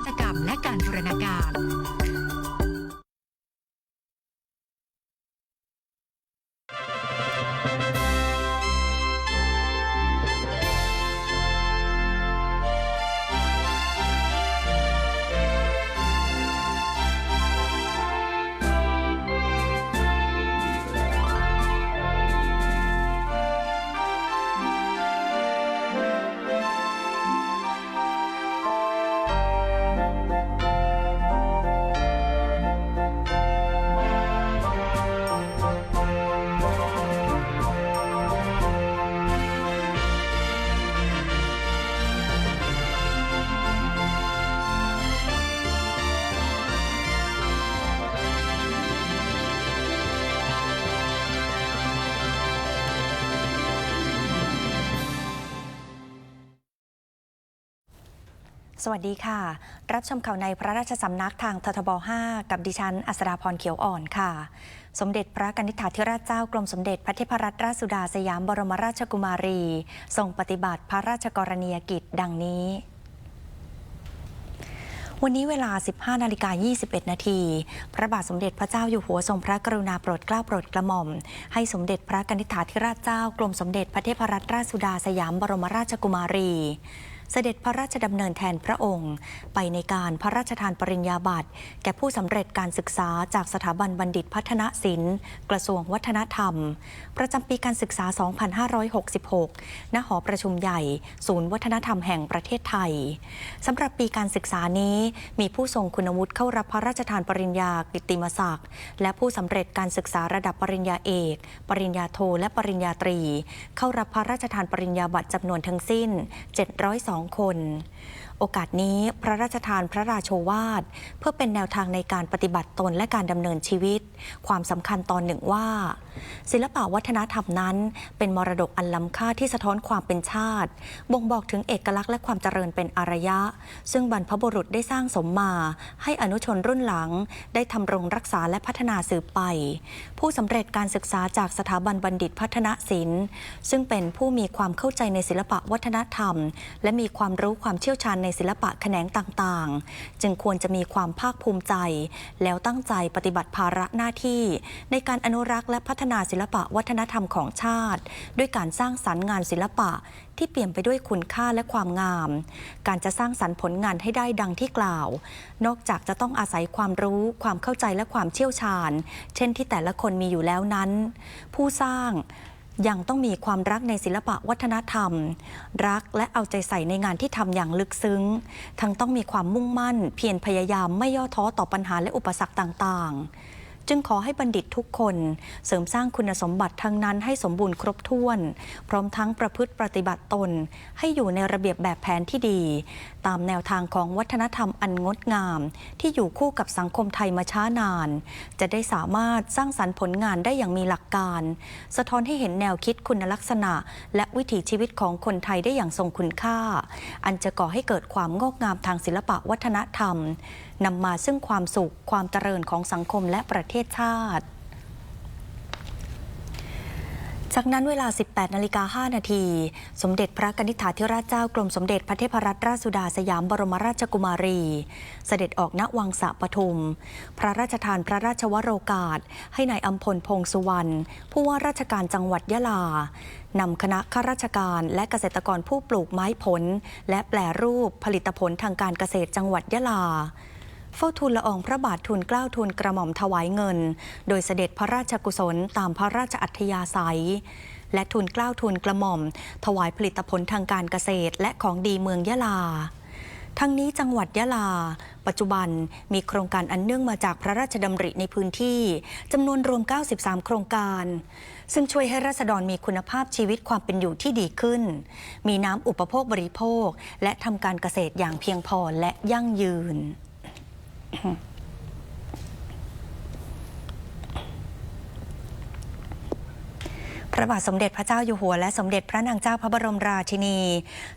วัตกรรมและการบูรณาการ สวัสดีค่ะ รับชมข่าวในพระราชสำนักทางททบ 5 กับดิฉัน อัศราพรเขียวอ่อนค่ะ สมเด็จพระกนิษฐาธิราชเจ้ากรมสมเด็จพระเทพรัตนราชสุดาสยามบรมราชกุมารี ทรงปฏิบัติพระราชกรณียกิจดังนี้วันนี้เวลา 15 นาฬิกา 21 นาที พระบาทสมเด็จพระเจ้าอยู่หัวทรงพระกรุณาโปรดเกล้าโปรดกระหม่อม ให้สมเด็จพระกนิษฐาธิราชเจ้ากรมสมเด็จพระเทพรัตนราชสุดาสยามบรมราชกุมารี เสด็จพระราชดำเนินแทนพระองค์ ไปในการพระราชทานปริญญาบัตร แก่ผู้สำเร็จการศึกษาจากสถาบันบัณฑิตพัฒนศิลป์ กระทรวงวัฒนธรรม ประจำปีการศึกษา 2566 ณ หอประชุมใหญ่ ศูนย์วัฒนธรรมแห่งประเทศไทยสำหรับปีการศึกษานี้มีผู้ทรงคุณวุฒิเข้ารับพระราชทานปริญญากิตติมศักดิ์และผู้สำเร็จการศึกษาระดับปริญญาเอก ปริญญาโทและปริญญาตรี เข้ารับพระราชทานปริญญาบัตรจำนวนทั้งสิ้น 702คน โอกาสนี้พระราชทานพระราโชวาท เพื่อเป็นแนวทางในการปฏิบัติตนและการดำเนินชีวิต ความสำคัญตอนหนึ่งว่า ศิลปะวัฒนธรรมนั้น เป็นมรดกอันล้ำค่าที่สะท้อนความเป็นชาติ บ่งบอกถึงเอกลักษณ์และความเจริญเป็นอารยะ ซึ่งบรรพบุรุษได้สร้างสมมา ให้อนุชนรุ่นหลัง ได้ทำรงรักษาและพัฒนาสืบไป ผู้สำเร็จการศึกษาจากสถาบันบัณฑิตพัฒนศิลป์ ซึ่งเป็นผู้มีความเข้าใจในศิลปะวัฒนธรรม และมีความรู้ความเชี่ยวชาญในศิลปะแขนงต่างๆ จึงควรจะมีความภาคภูมิใจ แล้วตั้งใจปฏิบัติภาระหน้าที่ ในการอนุรักษ์และพัฒนาศิลปะวัฒนธรรมของชาติ ด้วยการสร้างสรรค์งานศิลปะที่เปลี่ยมไปด้วยคุณค่าและความงาม การจะสร้างสรรค์ผลงานให้ได้ดังที่กล่าว นอกจากจะต้องอาศัยความรู้ความเข้าใจและความเชี่ยวชาญ เช่นที่แต่ละคนมีอยู่แล้วนั้น ผู้สร้าง ยังต้องมีความรักในศิลปะวัฒนธรรม รักและเอาใจใส่ในงานที่ทำอย่างลึกซึ้ง ทั้งต้องมีความมุ่งมั่น เพียรพยายามไม่ย่อท้อต่อปัญหาและอุปสรรคต่างๆ จึงขอให้บัณฑิตทุกคน เสริมสร้างคุณสมบัติทั้งนั้นให้สมบูรณ์ครบถ้วน พร้อมทั้งประพฤติปฏิบัติตน ให้อยู่ในระเบียบแบบแผนที่ดี ตามแนวทางของวัฒนธรรมอันงดงาม ที่อยู่คู่กับสังคมไทยมาช้านาน จะได้สามารถสร้างสรรค์ผลงานได้อย่างมีหลักการ สะท้อนให้เห็นแนวคิดคุณลักษณะ และวิถีชีวิตของคนไทยได้อย่างทรงคุณค่า อันจะก่อให้เกิดความงอกงามทางศิลปะวัฒนธรรม นำมาซึ่งความสุขความเจริญของสังคมและประเทศชาติจากนั้นเวลา 18 นาฬิกา 5 นาที สมเด็จพระกนิษฐาธิราชเจ้ากรมสมเด็จพระเทพรัตนราชสุดาสยามบรมราชกุมารี เสด็จออกณวังสะปทุม พระราชทานพระราชวโรกาส ให้ในายอัมพลพงษ์สุวรรณ ผู้ว่าราชการจังหวัดยะลา นำคณะข้าราชการและเกษตรกรผู้ปลูกไม้ผล และแปลรูปผลิตผลทางการเกษตรจังหวัดยะลา เฝ้าทูลละอองพระบาททูลเกล้าทูลกระหม่อมถวายเงิน โดยเสด็จพระราชกุศลตามพระราชอัธยาศัย และทูลเกล้าทูลกระหม่อม ถวายผลิตผลทางการเกษตรและของดีเมืองยะลาทั้งนี้จังหวัดยะลา ปัจจุบันมีโครงการอันเนื่องมาจากพระราชดำริในพื้นที่จำนวนรวม 93 โครงการ ซึ่งช่วยให้ราษฎรมีคุณภาพชีวิตความเป็นอยู่ที่ดีขึ้น มีน้ำอุปโภคบริโภค และทำการเกษตรอย่างเพียงพอและยั่งยืน พระบาทสมเด็จพระเจ้าอยู่หัวและสมเด็จพระนางเจ้าพระบรมราชินี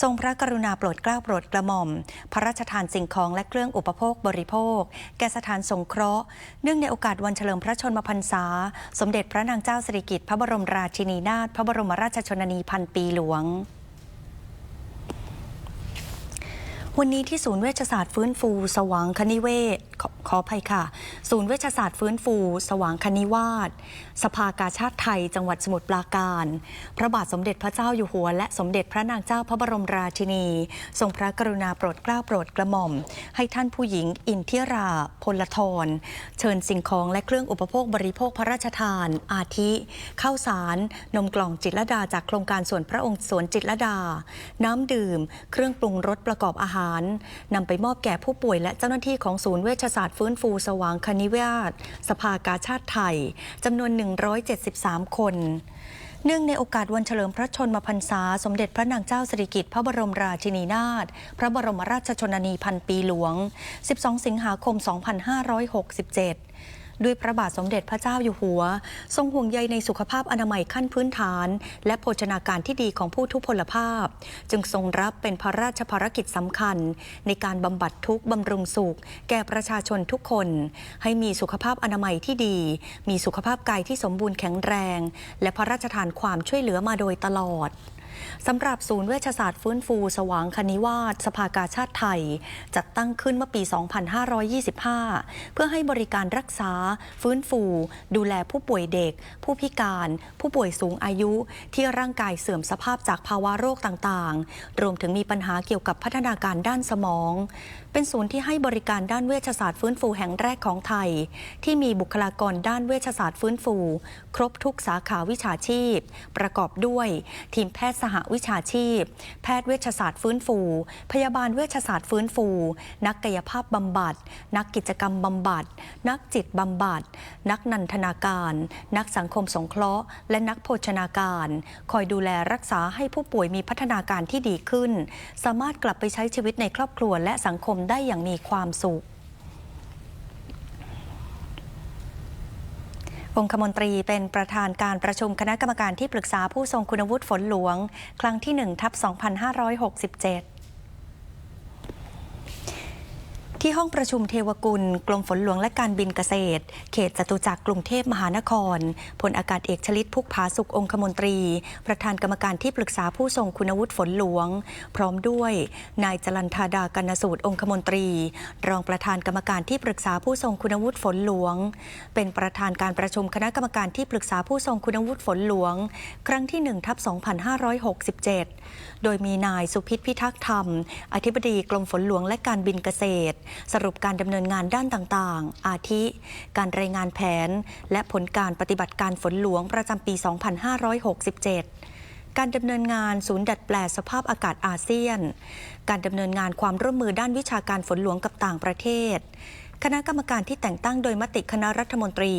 ทรงพระกรุณาโปรดเกล้าโปรดกระหม่อม พระราชทานสิ่งของและเครื่องอุปโภคบริโภค แก่สถานสงเคราะห์ เนื่องในโอกาสวันเฉลิมพระชนมพรรษา สมเด็จพระนางเจ้าสิริกิติ์พระบรมราชินีนาถพระบรมราชชนนีพันปีหลวง วันนี้ที่ศูนย์เวชศาสตร์ฟื้นฟู สว่างคณิเวศขอขออภัยค่ะ ศูนย์เวชศาสตร์ฟื้นฟู สว่างคณิวาสสภากาชาติไทย จังหวัดสมุทรปราการ พระบาทสมเด็จพระเจ้าอยู่หัว และสมเด็จพระนางเจ้าพระบรมราชินี ทรงพระกรุณาโปรดเกล้าโปรดกระหม่อม ให้ท่านผู้หญิงอินทิรา พลทร เชิญสิ่งของและเครื่องอุปโภคบริโภคพระราชทาน อาทิข้าวสาร นมกล่องจิตรดาจากโครงการสวนพระองค์สวนจิตรดา น้ำดื่ม เครื่องปรุงรสประกอบอาหารนำไปมอบแก่ผู้ป่วยและเจ้าหน้าที่ของศูนย์เวชศาสตร์ฟื้นฟูสว่างคณิเวศสภากาชาติไทยจำนวน 173 คนเนื่องในโอกาสวันเฉลิมพระชนมพรรษา สมเด็จพระนางเจ้าสิริกิติ์พระบรมราชินีนาถพระบรมราชชนนีพันปีหลวง 12 สิงหาคม 2567 ด้วยพระบาทสมเด็จพระเจ้าอยู่หัว ทรงห่วงใยในสุขภาพอนามัยขั้นพื้นฐาน และโภชนาการที่ดีของผู้ทุพพลภาพ จึงทรงรับเป็นพระราชภารกิจสำคัญ ในการบำบัดทุกข์บำรุงสุข แก่ประชาชนทุกคน ให้มีสุขภาพอนามัยที่ดี มีสุขภาพกายที่สมบูรณ์แข็งแรง และพระราชทานความช่วยเหลือมาโดยตลอด สำหรับศูนย์เวชศาสตร์ฟื้นฟู สว่างคณิวาสสภากาชาติไทย จัดตั้งขึ้นเมื่อปี 2525 เพื่อให้บริการรักษา ฟื้นฟู ดูแลผู้ป่วยเด็ก ผู้พิการ ผู้ป่วยสูงอายุ ที่ร่างกายเสื่อมสภาพจากภาวะโรคต่างๆ รวมถึงมีปัญหาเกี่ยวกับพัฒนาการด้านสมอง เป็นศูนย์ที่ให้บริการด้านเวชศาสตร์ฟื้นฟูแห่งแรกของไทย ที่มีบุคลากรด้านเวชศาสตร์ฟื้นฟู ครบทุกสาขาวิชาชีพ ประกอบด้วย ทีมแพทย์สหวิชาชีพ แพทย์เวชศาสตร์ฟื้นฟู พยาบาลเวชศาสตร์ฟื้นฟู นักกายภาพบำบัด นักกิจกรรมบำบัด นักจิตบำบัด นักนันทนาการ นักสังคมสงเคราะห์ และนักโภชนาการ คอยดูแลรักษาให้ผู้ป่วยมีพัฒนาการที่ดีขึ้น สามารถกลับไปใช้ชีวิตในครอบครัวและสังคมได้อย่างมีความสุข องคมนตรีเป็นประธานการประชุมคณะกรรมการที่ปรึกษาผู้ทรงคุณวุฒิฝนหลวง ครั้งที่1ทับ2567 ที่ห้องประชุมเทวกุล กรมฝนหลวงและการบินเกษตร เขตจตุจักรกรุงเทพมหานครพลอากาศเอกชลิตพุกผาสุของคมนตรี ประธานกรรมการที่ปรึกษาผู้ทรงคุณวุฒิฝนหลวง พร้อมด้วย นายจรันธาดากนสูตรองคมนตรี รองประธานกรรมการที่ปรึกษาผู้ทรงคุณวุฒิฝนหลวง เป็นประธานการประชุมคณะกรรมการที่ปรึกษาผู้ทรงคุณวุฒิฝนหลวง ครั้งที่1ทับ2567 โดยมีนายสุพิษพิทักษ์ธรรม อธิบดีกรมฝนหลวงและการบินเกษตรสรุปการดำเนินงานด้านต่างๆ อาทิ การรายงานแผน และผลการปฏิบัติการฝนหลวงประจำปี 2567 การดำเนินงานศูนย์ดัดแปลสภาพอากาศอาเซียน การดำเนินงานความร่วมมือด้านวิชาการฝนหลวงกับต่างประเทศ คณะกรรมการที่แต่งตั้งโดยมติคณะรัฐมนตรี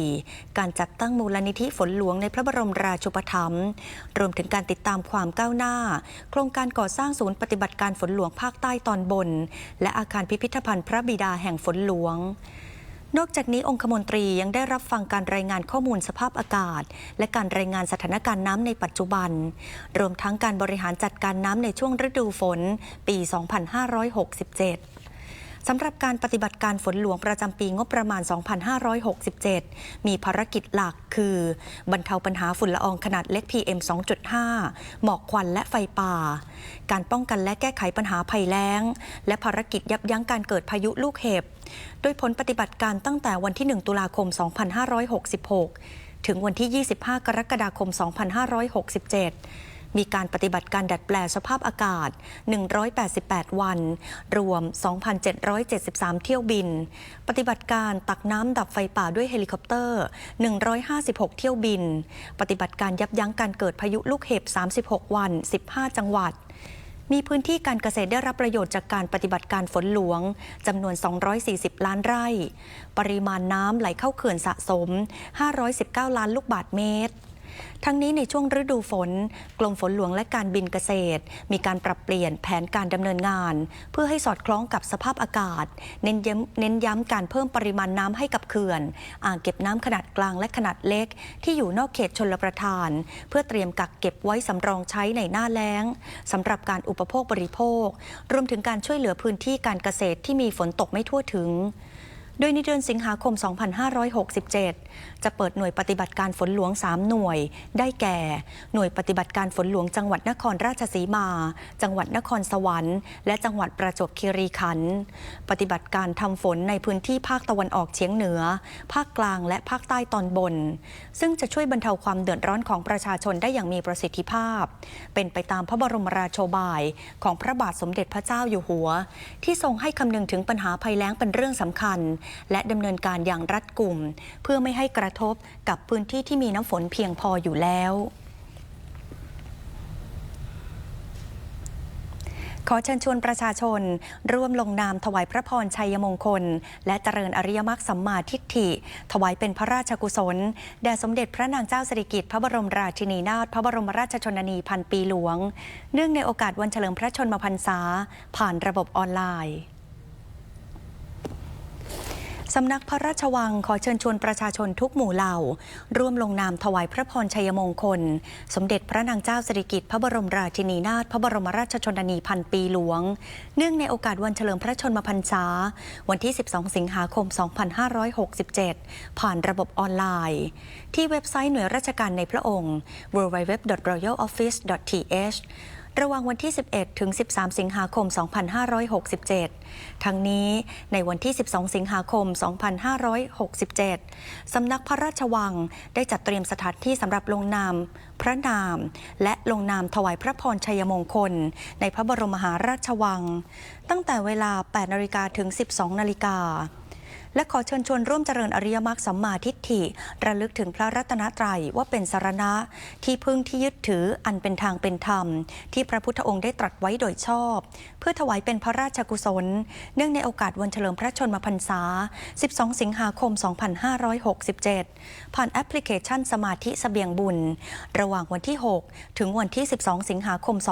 การจัดตั้งมูลนิธิฝนหลวงในพระบรมราชูปถัมภ์รวมถึงการติดตามความก้าวหน้า โครงการก่อสร้างศูนย์ปฏิบัติการฝนหลวงภาคใต้ตอนบน และอาคารพิพิธภัณฑ์พระบิดาแห่งฝนหลวงนอกจากนี้องคมนตรียังได้รับฟังการรายงานข้อมูลสภาพอากาศ และการรายงานสถานการณ์น้ำในปัจจุบัน รวมทั้งการบริหารจัดการน้ำในช่วงฤดูฝน ปี 2567 สำหรับการปฏิบัติการฝนหลวงประจำปีงบประมาณ 2567 มีภารกิจหลักคือ บรรเทาปัญหาฝุ่นละอองขนาดเล็ก PM 2.5 หมอกควันและไฟป่า การป้องกันและแก้ไขปัญหาภัยแล้ง และภารกิจยับยั้งการเกิดพายุลูกเห็บ โดยผลปฏิบัติการตั้งแต่วันที่ 1 ตุลาคม 2566 ถึงวันที่ 25 กรกฎาคม 2567 มีการปฏิบัติการดัดแปลสภาพอากาศ 188 วัน รวม 2,773 เที่ยวบิน ปฏิบัติการตักน้ำดับไฟป่าด้วยเฮลิคอปเตอร์ 156 เที่ยวบิน ปฏิบัติการยับยั้งการเกิดพายุลูกเห็บ 36 วัน 15 จังหวัดมีพื้นที่การเกษตรได้รับประโยชน์จากการปฏิบัติการฝนหลวงจำนวน 240 ล้านไร่ ปริมาณน้ำไหลเข้าเขื่อนสะสม 519 ล้านลูกบาศก์เมตร ทั้งนี้ในช่วงฤดูฝน กรมฝนหลวงและการบินเกษตร มีการปรับเปลี่ยนแผนการดำเนินงาน เพื่อให้สอดคล้องกับสภาพอากาศ เน้นย้ำเน้นย้ำการเพิ่มปริมาณน้ำให้กับเขื่อน อ่างเก็บน้ำขนาดกลางและขนาดเล็ก ที่อยู่นอกเขตชนลประทาน เพื่อเตรียมกักเก็บไว้สำรองใช้ในหน้าแล้งสำหรับการอุปโภคบริโภค รวมถึงการช่วยเหลือพื้นที่การเกษตรที่มีฝนตกไม่ทั่วถึง โดยในเดือนสิงหาคม 2567 จะเปิดหน่วยปฏิบัติการฝนหลวง 3 หน่วย ได้แก่ หน่วยปฏิบัติการฝนหลวงจังหวัดนครราชสีมา จังหวัดนครสวรรค์ และจังหวัดประจวบคีรีขันธ์ ปฏิบัติการทำฝนในพื้นที่ภาคตะวันออกเฉียงเหนือ ภาคกลางและภาคใต้ตอนบน ซึ่งจะช่วยบรรเทาความเดือดร้อนของประชาชนได้อย่างมีประสิทธิภาพ เป็นไปตามพระบรมราโชบายของพระบาทสมเด็จพระเจ้าอยู่หัว ที่ทรงให้คำนึงถึงปัญหาภัยแล้งเป็นเรื่องสำคัญและดำเนินการอย่างรัดกุม เพื่อไม่ให้กระทบกับพื้นที่ที่มีน้ำฝนเพียงพออยู่แล้วขอเชิญชวนประชาชน ร่วมลงนามถวายพระพรชัยมงคล และเจริญอริยมรรคสัมมาทิฏฐิ ถวายเป็นพระราชกุศล แด่สมเด็จพระนางเจ้าสิริกิติ์พระบรมราชินีนาถพระบรมราชชนนีพันปีหลวง เนื่องในโอกาสวันเฉลิมพระชนมพรรษา ผ่านระบบออนไลน์ สำนักพระราชวังขอเชิญชวนประชาชนทุกหมู่เหล่า ร่วมลงนามถวายพระพรชัยมงคล สมเด็จพระนางเจ้าสิริกิติ์พระบรมราชินีนาถพระบรมราชชนนีพันปีหลวง เนื่องในโอกาสวันเฉลิมพระชนมพรรษา วันที่ 12 สิงหาคม 2567 ผ่านระบบออนไลน์ ที่เว็บไซต์หน่วยราชการในพระองค์ www.royaloffice.th ระหว่างวันที่ 11 ถึง 13 สิงหาคม 2567 ทั้งนี้ในวันที่ 12 สิงหาคม 2567 สำนักพระราชวังได้จัดเตรียมสถานที่สำหรับลงนามพระนาม และลงนามถวายพระพรชัยมงคล ในพระบรมมหาราชวัง ตั้งแต่เวลา 8 นาฬิกาถึง 12 นาฬิกา และขอเชิญชวนร่วมเจริญอริยมรรคสัมมาทิฏฐิ ระลึกถึงพระรัตนตรัยว่าเป็นสารณะ ที่พึ่งที่ยึดถืออันเป็นทางเป็นธรรม ที่พระพุทธองค์ได้ตรัสไว้โดยชอบ เพื่อถวายเป็นพระราชกุศล เนื่องในโอกาสวันเฉลิมพระชนมพรรษา 12 สิงหาคม 2567 ผ่านแอปพลิเคชันสมาธิเสบียงบุญ ระหว่างวันที่ 6 ถึงวันที่ 12 สิงหาคม 2567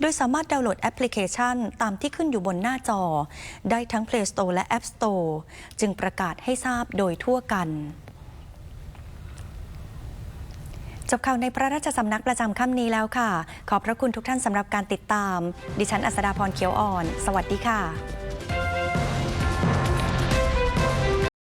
โดยสามารถดาวน์โหลดแอปพลิเคชัน ตามที่ขึ้นอยู่บนหน้าจอ ได้ทั้ง Play Store และ App Store จึงประกาศให้ทราบโดยทั่วกันจบข่าวในพระราชสำนักประจำค่ำนี้แล้วค่ะ ขอบพระคุณทุกท่านสำหรับการติดตาม ดิฉันอัสดาพรเขียวอ่อน สวัสดีค่ะ